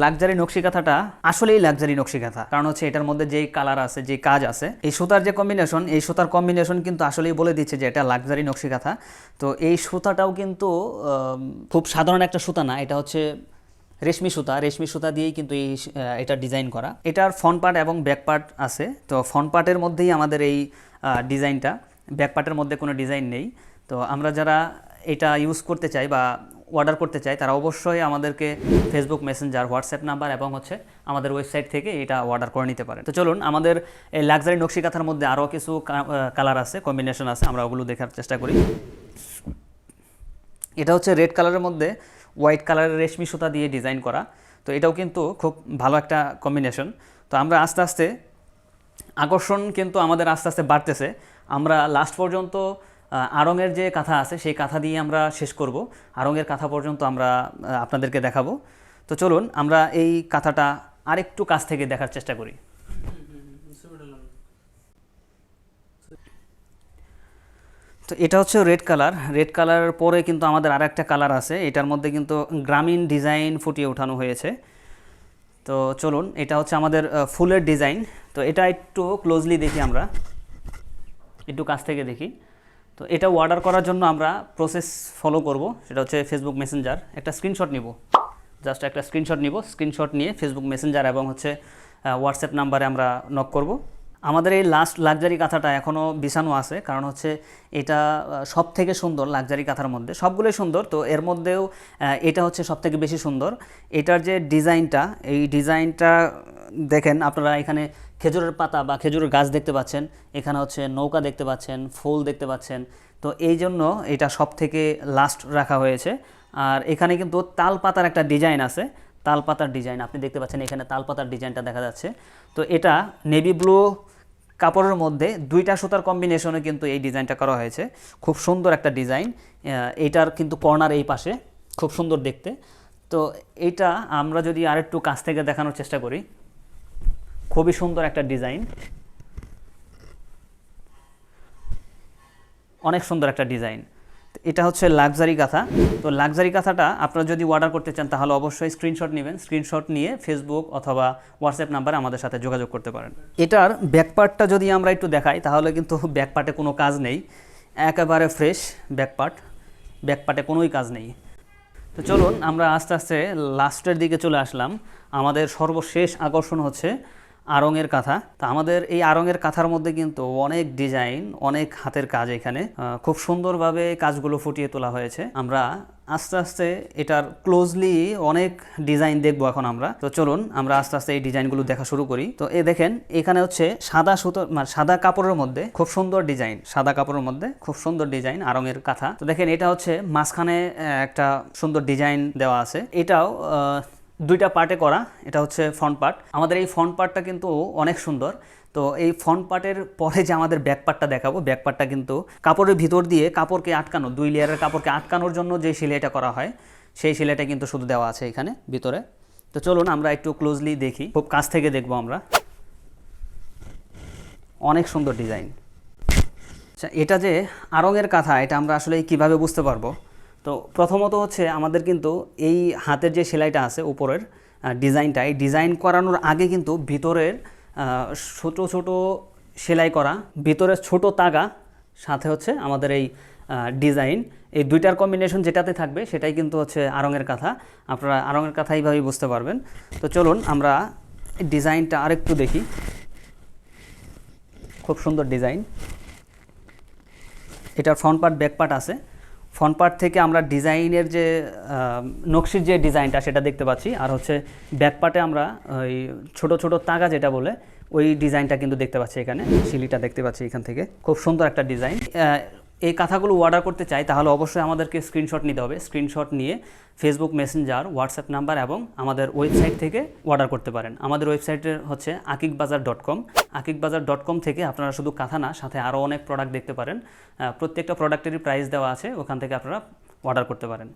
Luxury নকশি কাঁথাটা আসলেই luxury নকশি কাঁথা কারণ হচ্ছে এটার মধ্যে যেই কালার আছে যে কাজ আছে, এই সুতার যে কম্বিনেশন এই সুতার কম্বিনেশন কিন্তু আসলেই বলে দিচ্ছে যে এটা লাক্সারি নকশি কাঁথা তো এই সুতাটাও কিন্তু খুব সাধারণ একটা সুতা না, এটা হচ্ছে রেশমি সুতা। রেশমি সুতা দিয়েই কিন্তু এই এটা ডিজাইন করা। এটার ফ্রন্ট পার্ট এবং ব্যাক পার্ট আছে। তো ফ্রন্ট পার্টের মধ্যেই আমাদের এই ডিজাইনটা ব্যাক পার্টের মধ্যে কোনো ডিজাইন নেই। তো আমরা যারা এটা ইউজ করতে চাই বা অর্ডার করতে চাই তারা অবশ্যই আমাদেরকে ফেসবুক মেসেঞ্জার হোয়াটসঅ্যাপ নাম্বার এবং হচ্ছে আমাদের ওয়েবসাইট থেকে এটা অর্ডার করে নিতে পারেন তো চলুন, আমাদের এই লাক্সারি নকশি কাঁথার মধ্যে আরও কিছু কালার আছে কম্বিনেশন আছে, আমরা ওগুলো দেখার চেষ্টা করি। এটা হচ্ছে রেড কালারের মধ্যে হোয়াইট কালারের রেশমি সুতা দিয়ে ডিজাইন করা। তো এটাও কিন্তু খুব ভালো একটা কম্বিনেশন তো আমরা আস্তে আস্তে, আকর্ষণ কিন্তু আমাদের আস্তে আস্তে বাড়তেছে। আমরা লাস্ট পর্যন্ত আড়ংয়ের যে কাঁথা আছে, সেই কাঁথা দিয়ে আমরা শেষ করব। আড়ংয়ের কাঁথা পর্যন্ত আমরা আপনাদেরকে দেখাবো। তো চলুন, আমরা এই কাঁথাটা আরেকটু কাছ থেকে দেখার চেষ্টা করি। তো এটা হচ্ছে রেড কালার। রেড কালার পরে কিন্তু আমাদের আর একটা কালার আছে। এটার মধ্যে কিন্তু গ্রামীণ ডিজাইন ফুটিয়ে ওঠানো হয়েছে। তো চলুন, এটা হচ্ছে আমাদের ফুলের ডিজাইন। তো এটা একটু ক্লোজলি দেখি আমরা। একটু কাছ থেকে দেখি। তো এটা অর্ডার করার জন্য আমরা প্রসেস ফলো করব। সেটা হচ্ছে ফেসবুক মেসেঞ্জার একটা স্ক্রিনশট নিব। জাস্ট একটা স্ক্রিনশট নিব। স্ক্রিনশট নিয়ে ফেসবুক মেসেঞ্জার এবং হচ্ছে হোয়াটসঅ্যাপ নাম্বারে আমরা নক করব। আমাদের এই লাস্ট লাক্সারি কাঁথাটা এখনও বিছানো আছে। কারণ হচ্ছে এটা সব থেকে সুন্দর লাক্সারি কাঁথার মধ্যে। সবগুলোই সুন্দর। তো এর মধ্যেও এটা হচ্ছে সব থেকে বেশি সুন্দর। এটার যে ডিজাইনটা এই ডিজাইনটা দেখেন আপনারা এখানে খেজুরের পাতা বা খেজুরের গাছ দেখতে পাচ্ছেন, এখানে হচ্ছে নৌকা দেখতে পাচ্ছেন, ফুল দেখতে পাচ্ছেন। তো এই জন্য এটা সব থেকে লাস্ট রাখা হয়েছে। আর এখানে কিন্তু তাল পাতার একটা ডিজাইন আছে। তাল পাতার ডিজাইন আপনি দেখতে পাচ্ছেন এখানে তাল পাতার ডিজাইনটা দেখা যাচ্ছে। তো এটা নেভি ব্লু কাপড়ের মধ্যে দুইটা সুতার কম্বিনেশনে কিন্তু এই ডিজাইনটা করা হয়েছে। খুব সুন্দর একটা ডিজাইন এইটার কিন্তু কর্নার এই পাশে, খুব সুন্দর দেখতে। তো এটা আমরা যদি আরেকটু কাছ থেকে দেখানোর চেষ্টা করি। খুবই সুন্দর একটা ডিজাইন। অনেক সুন্দর একটা ডিজাইন। এটা হচ্ছে লাক্সারি কাঁথা তো লাক্সারি কাঁথাটা আপনারা যদি অর্ডার করতে চান, তাহলে অবশ্যই স্ক্রিনশট নেবেন। স্ক্রিনশট নিয়ে ফেসবুক অথবা হোয়াটসঅ্যাপ নাম্বারে আমাদের সাথে যোগাযোগ করতে পারেন। এটার ব্যাকপার্টটা যদি আমরা একটু দেখাই, তাহলে কিন্তু ব্যাকপার্টে কোনো কাজ নেই। একেবারে ফ্রেশ ব্যাকপার্ট ব্যাকপার্টে কোনোই কাজ নেই। তো চলুন, আমরা আস্তে আস্তে লাস্টের দিকে চলে আসলাম। আমাদের সর্বশেষ আকর্ষণ হচ্ছে আড়ংয়ের কাঁথা। তা আমাদের এই আরঙের কাঁথার মধ্যে কিন্তু অনেক ডিজাইন, অনেক হাতের কাজ এখানে। খুব সুন্দরভাবে কাজগুলো ফুটিয়ে তোলা হয়েছে। আমরা আস্তে আস্তে এটার ক্লোজলি অনেক ডিজাইন দেখব এখন আমরা। তো চলুন, আমরা আস্তে আস্তে এই ডিজাইনগুলো দেখা শুরু করি। তো এ দেখেন, এখানে হচ্ছে সাদা সুতো মানে সাদা কাপড়ের মধ্যে খুব সুন্দর ডিজাইন, সাদা কাপড়ের মধ্যে খুব সুন্দর ডিজাইন আরঙের কাঁথা। তো দেখেন, এটা হচ্ছে মাঝখানে একটা সুন্দর ডিজাইন দেওয়া আছে। এটাও দুইটা পার্টে করা, এটা হচ্ছে ফ্রন্ট পার্ট আমাদের এই ফ্রন্ট পার্টটা কিন্তু অনেক সুন্দর। তো এই ফ্রন্ট পার্টের পরে যে আমাদের ব্যাক পার্টটা দেখাবো ব্যাক পার্টটা কিন্তু কাপড়ের ভিতর দিয়ে কাপড়কে আটকানো, দুই লেয়ারের কাপড়কে আটকানোর জন্য যে সেলাইটা করা হয়, সেই সেলাইটা কিন্তু শুধু দেওয়া আছে এখানে, ভিতরে। তো চলুন আমরা একটু ক্লোজলি দেখি। খুব কাছ থেকে দেখব আমরা। অনেক সুন্দর ডিজাইন আচ্ছা এটা যে আরঙের কাঁথা, এটা আমরা আসলে কীভাবে বুঝতে পারব? তো প্রথমত হচ্ছে আমাদের কিন্তু এই হাতের যে সেলাইটা আছে উপরের ডিজাইনটা, এই ডিজাইন করানোর আগে কিন্তু ভিতরের ছোট ছোট সেলাই করা, ভিতরের ছোট তাগা, সাথে হচ্ছে আমাদের এই ডিজাইন, এই দুইটার কম্বিনেশন যেটাতে থাকবে সেটাই কিন্তু হচ্ছে আরঙের কাঁথা। আপনারা আরঙের কাঁথা এইভাবেই বুঝতে পারবেন। তো চলুন আমরা ডিজাইনটা আরেকটু দেখি। খুব সুন্দর ডিজাইন। এটার ফ্রন্ট পার্ট ব্যাক পার্ট আছে। ফ্রন্ট পার্ট থেকে আমরা ডিজাইনের যে নকশির যে ডিজাইনটা সেটা দেখতে পাচ্ছি, আর হচ্ছে ব্যাক পার্টে আমরা ওই ছোট ছোট তাগা যেটা বলে, ওই ডিজাইনটা কিন্তু দেখতে পাচ্ছি এখানে, শিলিটা দেখতে পাচ্ছি এখান থেকে। খুব সুন্দর একটা ডিজাইন এই কাঁথাগুলো অর্ডার করতে চাই, তাহলে অবশ্যই আমাদেরকে স্ক্রিনশট নিতে হবে। স্ক্রিনশট নিয়ে ফেসবুক মেসেঞ্জার হোয়াটসঅ্যাপ নাম্বার এবং আমাদের ওয়েবসাইট থেকে অর্ডার করতে পারেন। আমাদের ওয়েবসাইটের হচ্ছে আকিক বাজার ডট কম। আকিকবাজার ডট কম থেকে আপনারা শুধু কাঁথা না, সাথে আরও অনেক প্রোডাক্ট দেখতে পারেন। প্রত্যেকটা প্রোডাক্টেরই প্রাইস দেওয়া আছে, ওখান থেকে আপনারা অর্ডার করতে পারেন।